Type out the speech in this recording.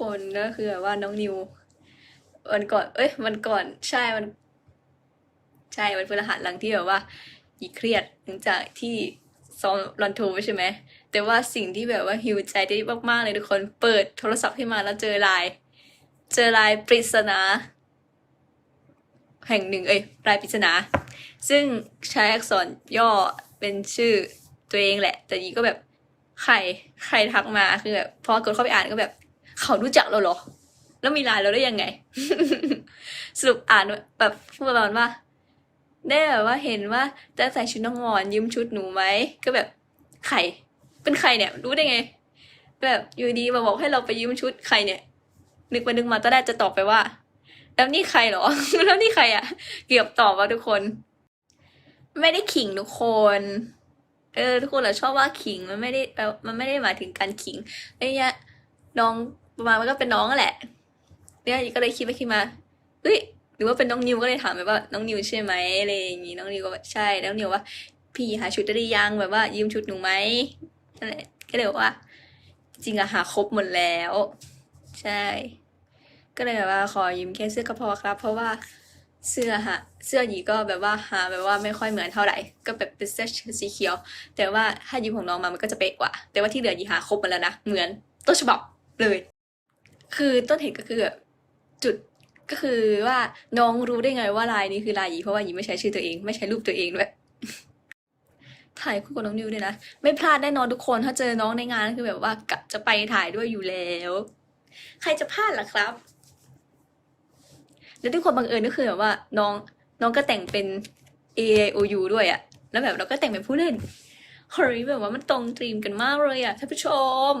คนก็คือแบบว่าน้องนิววันก่อน เอ้ยวันก่อนใช่มัน ใช่วันพฤหัสหลังที่แบบว่าอีเครียดหลังจากที่ซ้อมรันทูไปใช่ไหมแต่ว่าสิ่งที่แบบว่าฮิวใจได้มากๆเลยทุกคนเปิดโทรศัพท์ขึ้นมาแล้วเจอไลน์เจอไลน์ปริศนา แห่งหนึ่งเอ้ยรายปริศนา ซึ่งใช้อักษรย่อเป็นชื่อตัวเองแหละ แต่นี้ก็แบบใครใครทักมาคือแบบพอกดเข้าไปอ่านก็แบบ เขารู้จักเราเหรอ แล้วมีไลน์เราได้ยังไง สรุปอ่านแบบพูดประมาณว่า ได้แบบว่าเห็นว่าจะใส่ชุดน้องงอนยืมชุดหนูไหม ก็แบบใคร เป็นใครเนี่ย รู้ได้ไง แบบอยู่ดีมาบอกให้เราไปยืมชุดใครเนี่ย นึกไปนึกมาตอนแรกจะตอบไปว่า แล้วนี่ใครหรอ แล้วนี่ใครอะ เกือบตอบว่าทุกคน ไม่ได้ขิงทุกคนเออทุกคนเราชอบว่าขิงมันไม่ได้แปลมันไม่ได้หมายถึงการขิงไอ้เนี่ยน้อง ประมาณมันก็เป็นน้องนั่นแหละเนี่ยก็เลยคิดไปคิดมาเฮ้ยหรือว่าเป็นน้องนิวก็เลยถามไปว่าน้องนิวใช่ไหมอะไรอย่างงี้น้องนิวก็ใช่น้องนิวว่าพี่หาชุดได้หรือยังแบบว่า ยืมชุดหนูไหมนั่นแหละก็เลยบอกว่า จริงอะหาครบหมดแล้ว ใช่ ก็เลยแบบว่าขอยืมแค่เสื้อก็พอครับ เพราะว่าเสื้อฮะเสื้อหยีก็แบบว่าหาแบบว่าไม่ค่อยเหมือนเท่าไหร่ ก็แบบเป็นเสื้อสีเขียว แต่ว่าถ้ายืมของน้องมามันก็จะเป๊ะกว่า แต่ว่าที่เหลือหยีหาครบหมดแล้วนะเหมือนต้นฉบับเลย คือต้นเหตุก็คือแบบจุดก็คือว่าน้องรู้ได้ไงว่าลายนี้คือลายหยีเพราะว่าหยีไม่ใช้ชื่อตัวเอง ไม่ใช้รูปตัวเองด้วยถ่ายคู่กับน้องนิวด้วยนะไม่พลาดแน่นอนทุกคนถ้าเจอน้องในงานคือแบบว่ากะจะไปถ่ายด้วยอยู่แล้ว ใครจะพลาดล่ะครับแล้วด้วยความบังเอิญก็คือแบบว่าน้องน้องก็แต่งเป็น A I O U ด้วยอะแล้วแบบเราก็แต่งเป็นผู้เล่นเฮ้ยแบบว่ามันตรงธีมกันมากเลยอะท่านผู้ชม